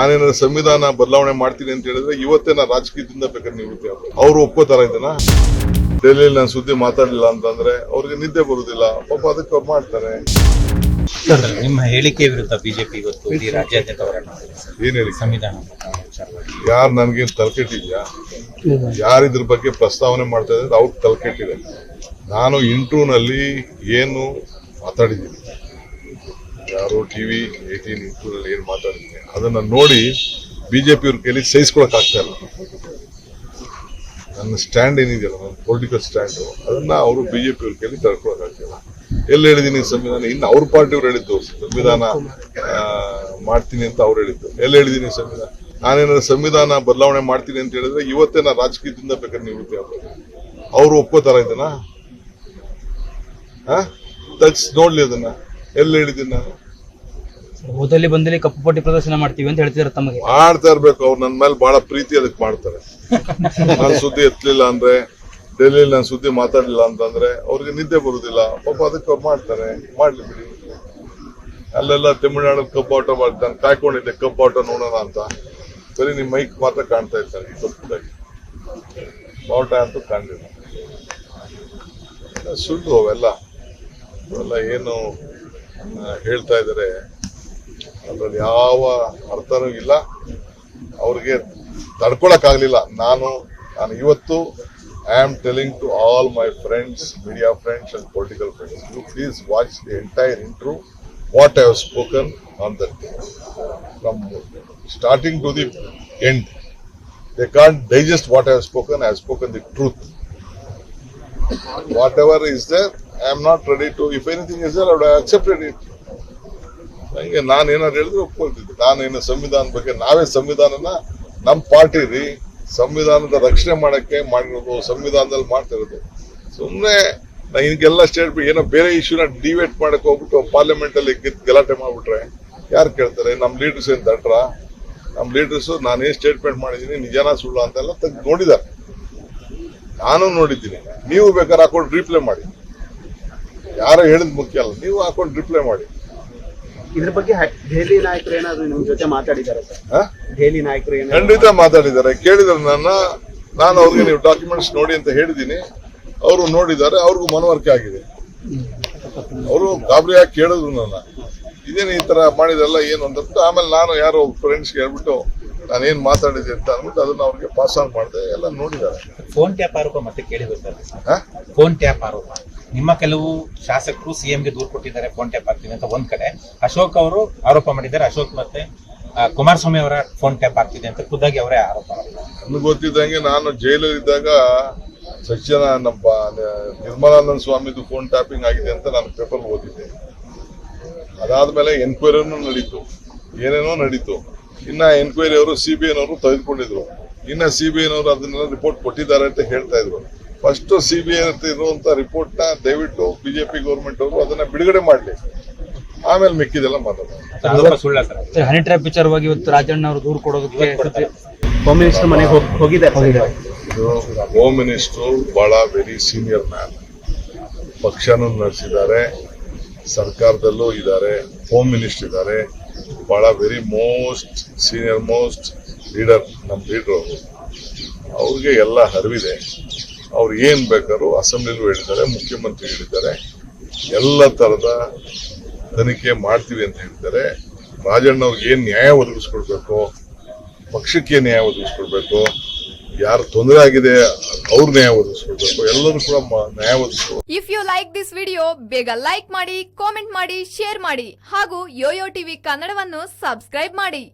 ನಾನೇನಾದ್ರು ಸಂವಿಧಾನ ಬದಲಾವಣೆ ಮಾಡ್ತೀನಿ ಅಂತ ಹೇಳಿದ್ರೆ ಇವತ್ತೇ ನಾ ರಾಜಕೀಯದಿಂದ ಬೇಕಾದ್ರೆ ನಿವೃತ್ತಿ ಆಗ್ಬೋದು ಅವ್ರು ಒಪ್ಕೋತಾರ ಇದನ್ನ ಡೆಲ್ಲಿಯಲ್ಲಿ ನಾನು ಸುದ್ದಿ ಮಾತಾಡಲಿಲ್ಲ ಅಂತಂದ್ರೆ ಅವ್ರಿಗೆ ನಿದ್ದೆ ಬರುದಿಲ್ಲ. ಪಾಪ ಅದಕ್ಕೆ ಅವ್ರು ಮಾಡ್ತಾರೆ. ನಿಮ್ಮ ಹೇಳಿಕೆ ವಿರುದ್ಧ ಬಿಜೆಪಿ ಇವತ್ತು ಇಡೀ ರಾಜ್ಯಾದ್ಯಂತ ಹೋರಾಟ ಮಾಡಿದೆ ಸರ್. ಏನ್ ಹೇಳಿ ಸಂವಿಧಾನ ವಿಚಾರವಾಗಿ. ಯಾರು ನನ್ಗೇನ್ ತಲೆಕೆಟ್ಟಿದ್ಯಾ? ಯಾರು ಇದ್ರ ಬಗ್ಗೆ ಪ್ರಸ್ತಾವನೆ ಮಾಡ್ತಾ ಇದ್ದಾರೆ ಅವ್ರು ತಲೆಕೆಟ್ಟಿದೆ ನಾನು ಇಂಟ್ರೂನಲ್ಲಿ ಏನು ಮಾತಾಡಿದ್ದೀನಿ. ಯಾರು ಟಿವಿ ಏಟೀನ್ ಅಲ್ಲಿ ಏನು ಮಾತಾಡಿದ್ದೀನಿ ಅದನ್ನ ನೋಡಿ ಬಿಜೆಪಿ ಅವ್ರ ಕೈಲಿ ಸಹಿಸ್ಕೊಳಕ್ ಆಗ್ತಾ ಇಲ್ಲ. ನನ್ನ ಸ್ಟ್ಯಾಂಡ್ ಏನಿದೆಯಲ್ಲ, ನನ್ನ ಪೊಲಿಟಿಕಲ್ ಸ್ಟ್ಯಾಂಡು ಅದನ್ನ ಅವರು ಬಿಜೆಪಿ ಅವ್ರ ಕೈಲಿ ತಡ್ಕೊಳಕ್ ಆಗ್ತಿಲ್ಲ ಎಲ್ಲಿ ಹೇಳಿದೀನಿ ಸಂವಿಧಾನ? ಇನ್ನು ಅವ್ರ ಪಾರ್ಟಿಯವ್ರು ಹೇಳಿದ್ದು ಸಂವಿಧಾನ ಮಾಡ್ತೀನಿ ಅಂತ ಅವ್ರು ಹೇಳಿದ್ದು. ಎಲ್ಲಿ ಹೇಳಿದೀನಿ ಸಂವಿಧಾನ? ನಾನೇನಾದ್ರು ಸಂವಿಧಾನ ಬದಲಾವಣೆ ಮಾಡ್ತೀನಿ ಅಂತ ಹೇಳಿದ್ರೆ ಇವತ್ತೇ ನಾ ರಾಜಕೀಯದಿಂದ ಬೇಕಾದ್ರೆ ನಿವೃತ್ತಿ ಆಗ್ಬೋದು. ಅವ್ರು ಒಪ್ಕೋತಾರ ಇದನ್ನ? ನೋಡ್ಲಿ ಅದನ್ನ. ಎಲ್ಲಿ ಹೇಳಿದ್ದೀನಿ ನಾನು ಹೋದಲ್ಲಿ ಬಂದಲ್ಲಿ ಕಪ್ಪು ಪಟ್ಟಿ ಪ್ರದರ್ಶನ ಮಾಡ್ತೀವಿ ಅಂತ ಹೇಳ್ತಿದ್ರು ತಮಗೆ. ಮಾಡ್ತಾ ಇರ್ಬೇಕು ಅವ್ರು ನನ್ನ ಮೇಲೆ ಬಹಳ ಪ್ರೀತಿ ಅದಕ್ಕೆ ಮಾಡ್ತಾರೆ. ನಾನು ಸುದ್ದಿ ಎತ್ತಲಿಲ್ಲ ಅಂದ್ರೆ ಡೆಲ್ಲಿಯಲ್ಲಿ ನಾನು ಸುದ್ದಿ ಮಾತಾಡಲಿಲ್ಲ ಅಂತಂದ್ರೆ ಅವ್ರಿಗೆ ನಿದ್ದೆ ಬರುದಿಲ್ಲ. ಪಾಪ ಅದಕ್ಕೆ ಅವ್ರು ಮಾಡ್ತಾರೆ. ಮಾಡ್ಲಿ ಬಿಡಿ. ಅಲ್ಲೆಲ್ಲ ತಮಿಳ್ನಾಡು ಕಬ್ಬು ಆಟ ಮಾಡ್ತಾನೆ ಕಾಯ್ಕೊಂಡಿದ್ದೆ ಕಬ್ಬು ಆಟ ನೋಡೋಣ ಅಂತ. ಸರಿ ನಿಮ್ಮ ಮೈಕ್ ಮಾತ್ರ ಕಾಣ್ತಾ ಇರ್ತಾರೆ ಸ್ವಲ್ಪದಾಗಿ ಬಾವುಟ ಅಂತೂ ಕಾಣಲಿಲ್ಲ. ಸುಳ್ಳು ಅವೆಲ್ಲ. ಅವೆಲ್ಲ ಏನು ಹೇಳ್ತಾ ಇದ್ದಾರೆ. ಅದರಲ್ಲಿ ಯಾವ ಅರ್ಥನೂ ಇಲ್ಲ. ಅವ್ರಿಗೆ ತಡ್ಕೊಳಕ್ ಆಗ್ಲಿಲ್ಲ ನಾನು ನಾನು ಇವತ್ತು I am telling to all my friends media friends and political friends you please watch the entire intro what I have spoken on that from starting to the end they can't digest what I have spoken I have spoken the truth whatever is there, I am am not ready to if anything is I accepted it. ಹಂಗೆ ನಾನು ಏನಾದ್ರು ಹೇಳಿದ್ರೆ ಒಪ್ಕೊಳ್ತಿದ್ದೆ. ಏನು ಸಂವಿಧಾನ ಬಗ್ಗೆ, ನಾವೇ ಸಂವಿಧಾನನ ನಮ್ಮ party ರೀ, ಸಂವಿಧಾನದ ರಕ್ಷಣೆ ಮಾಡಕ್ಕೆ ಮಾಡಿರೋದು, ಸಂವಿಧಾನದಲ್ಲಿ ಮಾಡ್ತಿರೋದು ಸುಮ್ಮನೆ ನಾ ಹಿಂಗೆಲ್ಲ ಸ್ಟೇಟ್ ಏನೋ ಬೇರೆ ಇಶ್ಯೂನ ಡಿವೇಟ್ ಮಾಡಕ್ಕೆ ಹೋಗ್ಬಿಟ್ಟು ಪಾರ್ಲಿಮೆಂಟ್ ಅಲ್ಲಿ ಗಲಾಟೆ ಮಾಡ್ಬಿಟ್ರೆ, ಯಾರು ಕೇಳ್ತಾರೆ? ನಮ್ಮ ಲೀಡರ್ಸ್ ಏನು ದಟ್ರ ನಮ್ಮ ಲೀಡರ್ಸ್ ನಾನೇನು ಸ್ಟೇಟ್ಮೆಂಟ್ ಮಾಡಿದ್ದೀನಿ, ನಿಜಾನ ಸುಳ್ಳು ಅಂತೆಲ್ಲ ತೆಗೆದು ನೋಡಿದ್ದಾರೆ. ನಾನು ನೋಡಿದ್ದೀನಿ. ನೀವು ಬೇಕಾದ್ರೆ ಹಾಕೊಂಡು ರೀಪ್ಲೇ ಮಾಡಿ. ಯಾರೋ ಹೇಳಿದ್ ಮುಖ್ಯ ಅಲ್ಲ. ನೀವು ಹಾಕೊಂಡು ರಿಪ್ಲೈ ಮಾಡಿ. ಇದ್ರ ಬಗ್ಗೆ ದೆಹಲಿ ನಾಯಕರು ಏನಾದ್ರು ನಿಮ್ ಜೊತೆ ಮಾತಾಡಿದ್ದಾರೆ? ದೆಹಲಿ ನಾಯಕರು ಏನು ಖಂಡಿತ ಮಾತಾಡಿದ್ದಾರೆ ಕೇಳಿದ್ರು ನನ್ನ ನಾನು ಅವ್ರಿಗೆ ನೀವು ಡಾಕ್ಯುಮೆಂಟ್ಸ್ ನೋಡಿ ಅಂತ ಹೇಳಿದ್ದೀನಿ. ಅವರು ನೋಡಿದ್ದಾರೆ. ಅವ್ರಿಗೂ ಮನವರಿಕೆ ಆಗಿದೆ. ಅವರು ಗಾಬರಿಯಾಗಿ ಕೇಳಿದ್ರು ನನ್ನ. ಇದೇನು ಈ ತರ ಮಾಡಿದ್ರಲ್ಲ ಏನು ಅಂತ ಆಮೇಲೆ ನಾನು ಯಾರೋ ಫ್ರೆಂಡ್ಸ್ಗೆ ಹೇಳ್ಬಿಟ್ಟು ನಾನು ಏನ್ ಮಾತಾಡಿದೆ ಅಂತ ಅಂದ್ಬಿಟ್ಟು ಅದನ್ನ ಅವ್ರಿಗೆ ಪಾಸ್ ಆನ್ ಮಾಡಿದೆ ಎಲ್ಲ ನೋಡಿದ್ದಾರೆ. ಫೋನ್ ಟ್ಯಾಪ್ ಆರೋಪ ಮತ್ತೆ ಕೇಳಿದ್ರು ಸರ್. ಫೋನ್ ಟ್ಯಾಪ್ ಆರೋಪ. ನಿಮ್ಮ ಕೆಲವು ಶಾಸಕರು ಸಿಎಂಗೆ ದೂರು ಕೊಟ್ಟಿದ್ದಾರೆ ಫೋನ್ ಟ್ಯಾಪ್ ಆಗ್ತಿದೆ ಅಂತ ಒಂದ್ ಕಡೆ. ಅಶೋಕ್ ಅವರು ಆರೋಪ ಮಾಡಿದ್ದಾರೆ. ಅಶೋಕ್ ಮತ್ತೆ ಕುಮಾರಸ್ವಾಮಿ ಅವರ ಫೋನ್ ಟ್ಯಾಪ್ ಆಗ್ತಿದೆ ಅಂತ ಖುದ್ದಾಗಿ ಅವರೇ ಆರೋಪ ಮಾಡಿದ್ದಾರೆ. ನನಗೆ ಗೊತ್ತಿದ್ದಂಗೆ ನಾನು ಜೈಲಲ್ಲಿ ಇದ್ದಾಗ ಸಜ್ಜನ ನಮ್ಮ ನಿರ್ಮಲಾನಂದ ಸ್ವಾಮಿದು ಫೋನ್ ಟ್ಯಾಪಿಂಗ್ ಆಗಿದೆ ಅಂತ ನಾನು ಪೇಪರ್ ಓದಿದ್ದೆ. ಅದಾದ್ಮೇಲೆ ಎನ್ಕ್ವೈರಿನೂ ನಡೀತು. ಏನೇನೋ ನಡೀತು. ಇನ್ನ ಎನ್ಕ್ವೈರಿ ಅವರು ಸಿ ಬಿ ಐನವರು ತೆಗೆದುಕೊಂಡಿದ್ರು. ಇನ್ನ ಸಿ ಬಿ ಐನವರು ಅದನ್ನೆಲ್ಲ ರಿಪೋರ್ಟ್ ಕೊಟ್ಟಿದ್ದಾರೆ ಅಂತ ಹೇಳ್ತಾ ಇದ್ರು. ಫಸ್ಟ್ ಸಿ ಬಿ ಐ ಇರುವಂತ ರಿಪೋರ್ಟ್ನ ದಯವಿಟ್ಟು ಬಿಜೆಪಿ ಗೌರ್ಮೆಂಟ್ ಅವರು ಅದನ್ನ ಬಿಡುಗಡೆ ಮಾಡಲಿ. ಆಮೇಲೆ ಮಿಕ್ಕಿದೆಲ್ಲ ಮಾತಾಡೋದು ಹನಿ ಟ್ರ್ಯಾಪ್ ವಿಚಾರವಾಗಿ ಇವತ್ತು ರಾಜಣ್ಣ ಅವರು ದೂರು ಕೊಡೋದಕ್ಕೆ ಹೋಮ್ ಮಿನಿಸ್ಟರ್ ಮನೆಗೆ ಹೋಗ್- ಹೋಗಿದ್ದಾರೆ. ಹೋಮ್ ಮಿನಿಸ್ಟರ್ ಬಹಳ ವೆರಿ ಸೀನಿಯರ್ ಮ್ಯಾನ್ ಪಕ್ಷನೂ ನಡೆಸಿದ್ದಾರೆ. ಸರ್ಕಾರದಲ್ಲೂ ಇದ್ದಾರೆ. ಹೋಮ್ ಮಿನಿಸ್ಟರ್ ಇದ್ದಾರೆ. ಬಹಳ very most senior most leader ನಮ್ಮ ಲೀಡರ್ ಅವ್ರಿಗೆ ಎಲ್ಲ ಹರಿವಿದೆ. ಅವ್ರು ಏನ್ ಬೇಕಾದ್ರು ಅಸೆಂಬ್ಲಿಲೂ ಹೇಳಿದ್ದಾರೆ, ಮುಖ್ಯಮಂತ್ರಿ ಹೇಳಿದ್ದಾರೆ. ಎಲ್ಲ ತರದ ತನಿಖೆ ಮಾಡ್ತೀವಿ ಅಂತ ಹೇಳಿದ್ದಾರೆ. ರಾಜಣ್ಣ ಅವ್ರಿಗೆ ಏನ್ ನ್ಯಾಯ ಒದಗಿಸ್ಕೊಡ್ಬೇಕು? ಪಕ್ಷಕ್ಕೆ ನ್ಯಾಯ ಒದಗಿಸ್ಕೊಡ್ಬೇಕು? ಯಾರು ತೊಂದರೆ ಆಗಿದೆ, ಅವ್ರ ನ್ಯಾಯ ಒದಗಿಸ್ಕೊಡ್ಬೇಕು? ಎಲ್ಲರೂ ಕೂಡ ನ್ಯಾಯ ಒದಗಿಸ್ಬೇಕು if you like this video ಬೇಗ ಲೈಕ್ ಮಾಡಿ ಕಾಮೆಂಟ್ ಮಾಡಿ ಶೇರ್ ಮಾಡಿ. ಹಾಗೂ ಯೋಯೋ ಟಿವಿ ಕನ್ನಡವನ್ನು ಸಬ್ಸ್ಕ್ರೈಬ್ ಮಾಡಿ.